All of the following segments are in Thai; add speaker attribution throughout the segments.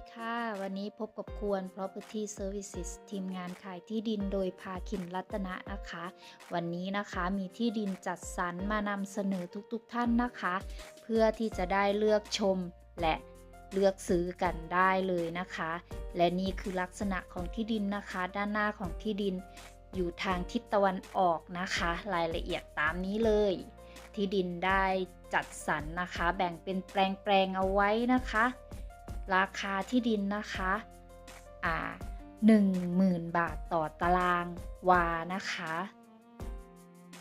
Speaker 1: วัสดีค่ะ วันนี้พบกับควร Property Services ทีมงานขายที่ดินโดยภาคินรัตนะนะคะ วันนี้นะคะมีที่ดินจัดสรรมานำเสนอทุกๆทท่านนะคะ เพื่อที่จะได้เลือกชมและเลือกซื้อกันได้เลยนะคะ และนี่คือลักษณะของที่ดินนะคะ ด้านหน้าของที่ดินอยู่ทางทิศตะวันออกนะคะ รายละเอียดตามนี้เลยที่ดินได้จัดสรรนะคะ แบ่งเป็นแปลงๆเอาไว้นะคะ ราคาที่ดินนะคะอ่า10,000 บาทต่อตารางวานะคะ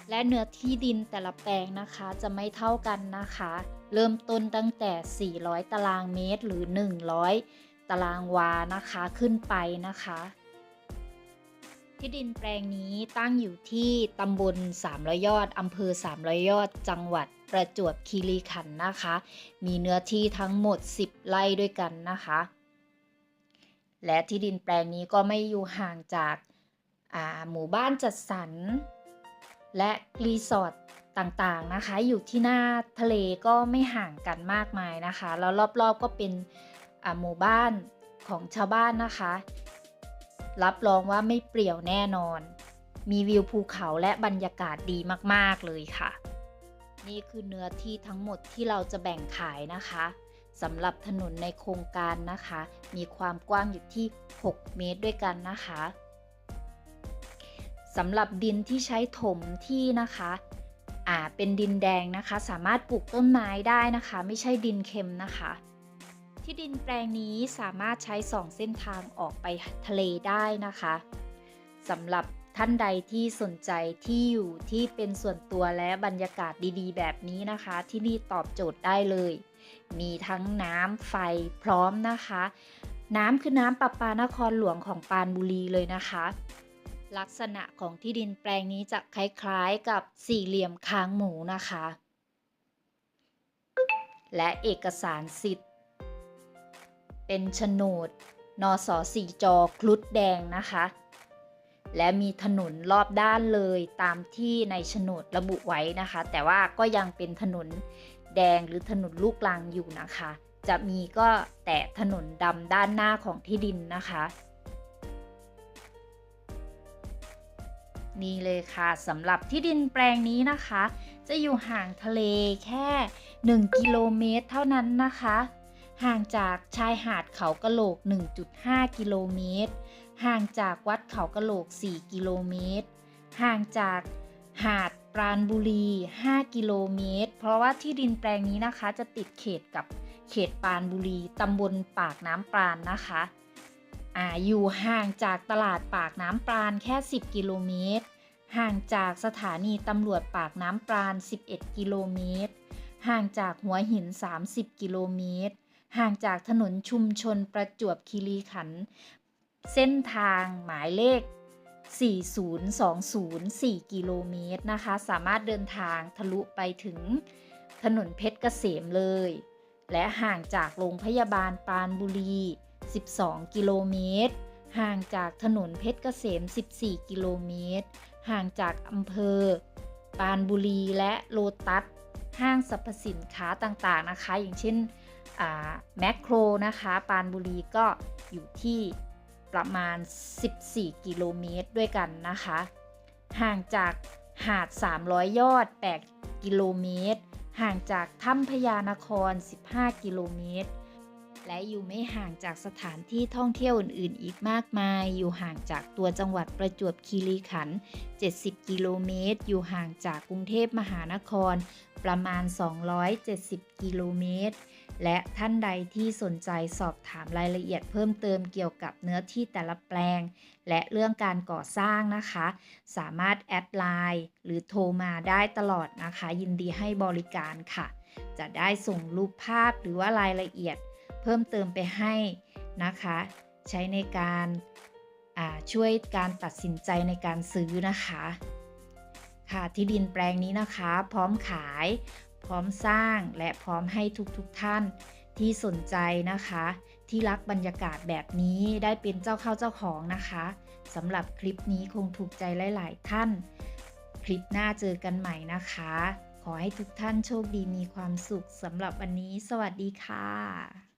Speaker 1: และเนื้อที่ดินแต่ละแปลงนะคะจะไม่เท่ากันนะคะ เริ่มต้นตั้งแต่ 400 ตารางเมตรหรือ 100 ตารางวานะคะขึ้นไปนะคะ ที่ดินแปลงนี้ตั้งอยู่ที่ตำบล300ยอดอำเภอ300ยอด จังหวัดประจวบคีรีขันธ์นะคะ มีเนื้อที่ทั้งหมด 10 ไร่ด้วยกันนะคะ และที่ดินแปลงนี้ก็ไม่อยู่ห่างจากหมู่บ้านจัดสรรและรีสอร์ทต่างๆนะคะ อยู่ที่หน้าทะเลก็ไม่ห่างกันมากมายนะคะ แล้วรอบๆก็เป็นหมู่บ้านของชาวบ้านนะคะ รับรองว่าไม่เปรี่ยวแน่นอน มีวิวภูเขาและบรรยากาศดีมากๆเลยค่ะ นี่คือเนื้อที่ทั้งหมดที่เราจะแบ่งขายนะคะสำหรับถนนในโครงการนะคะ มีความกว้างอยู่ที่ 6 เมตรด้วยกันนะคะสำหรับดินที่ใช้ถมที่นะคะอ่าเป็นดินแดงนะคะ สามารถปลูกต้นไม้ได้นะคะ ไม่ใช่ดินเค็มนะคะ ที่ดินแปลงนี้สามารถใช้สองเส้นทางออกไปทะเลได้นะคะสำหรับท่านใดที่สนใจที่อยู่ที่เป็นส่วนตัวและบรรยากาศดีๆ แบบนี้นะคะ ที่นี่ตอบโจทย์ได้เลย มีทั้งน้ำไฟพร้อมนะคะ น้ำคือน้ำประปานครหลวงของปานบุรีเลยนะคะ ลักษณะของที่ดินแปลงนี้จะคล้ายๆกับสี่เหลี่ยมค้างหมูนะคะ และเอกสารสิทธิ เป็นโฉนดนอสอสี่จอคลุดแดงนะคะ และมีถนนรอบด้านเลยตามที่ในโฉนดระบุไว้นะคะ แต่ว่าก็ยังเป็นถนนแดงหรือถนนลูกลังอยู่นะคะ จะมีก็แต่ถนนดำด้านหน้าของที่ดินนะคะ นี่เลยค่ะสำหรับที่ดินแปลงนี้นะคะ จะอยู่ห่างทะเลแค่ 1 กิโลเมตรเท่านั้นนะคะ ห่างจากชายหาดเขากะโหลก 1.5 กิโลเมตร ห่างจากวัดเขากะโหลก 4 กิโลเมตร ห่างจากหาดปราณบุรี 5 กิโลเมตร เพราะว่าที่ดินแปลงนี้นะคะ จะติดเขตกับเขตปราณบุรี ตำบลปากน้ำปราณนนะคะอ่าอยู่ห่างจากตลาดปากน้ำปราณแค่ 10 กิโลเมตร ห่างจากสถานีตำรวจปากน้ำปราณ 11 กิโลเมตร ห่างจากหัวหิน 30 กิโลเมตร ห่างจากถนนชุมชนประจวบคีรีขันธ์เส้นทางหมายเลข 40204 กิโลเมตรนะคะ สามารถเดินทางทะลุไปถึงถนนเพชรเกษมเลย และห่างจากโรงพยาบาลปานบุรี 12 กิโลเมตร ห่างจากถนนเพชรเกษม 14 กิโลเมตร ห่างจากอำเภอ ปานบุรีและโลตัส ห้างสรรพสินค้าต่างๆนะคะ อย่างเช่น แมคโครนะคะ ปานบุรีก็อยู่ที่ประมาณ 14 กิโลเมตรด้วยกันนะคะ ห่างจากหาด 300 ยอด 8 กิโลเมตร ห่างจากถ้ำพญานคร 15 กิโลเมตร และอยู่ไม่ห่างจากสถานที่ท่องเที่ยวอื่น ๆ อีกมากมาย อยู่ห่างจากตัวจังหวัดประจวบคีรีขันธ์ 70 กิโลเมตร อยู่ห่างจากกรุงเทพมหานคร ประมาณ 270 กิโลเมตร และท่านใดที่สนใจสอบถามรายละเอียดเพิ่มเติมเกี่ยวกับเนื้อที่แต่ละแปลง และเรื่องการก่อสร้างนะคะ สามารถแอดไลน์หรือโทรมาได้ตลอดนะคะ ยินดีให้บริการค่ะ จะได้ส่งรูปภาพหรือว่ารายละเอียดเพิ่มเติมไปให้นะคะ ใช้ในการช่วยการตัดสินใจในการซื้อนะคะ ค่ะที่ดินแปลงนี้นะคะ พร้อมขาย พร้อมสร้างและพร้อมให้ทุกๆทท่านที่สนใจนะคะ ที่รักบรรยากาศแบบนี้ได้เป็นเจ้าเข้าเจ้าของนะคะสำหรับคลิปนี้คงถูกใจหลาย ๆ ท่าน คลิปหน้าเจอกันใหม่นะคะ ขอให้ทุกท่านโชคดีมีความสุขสำหรับวันนี้ สวัสดีค่ะ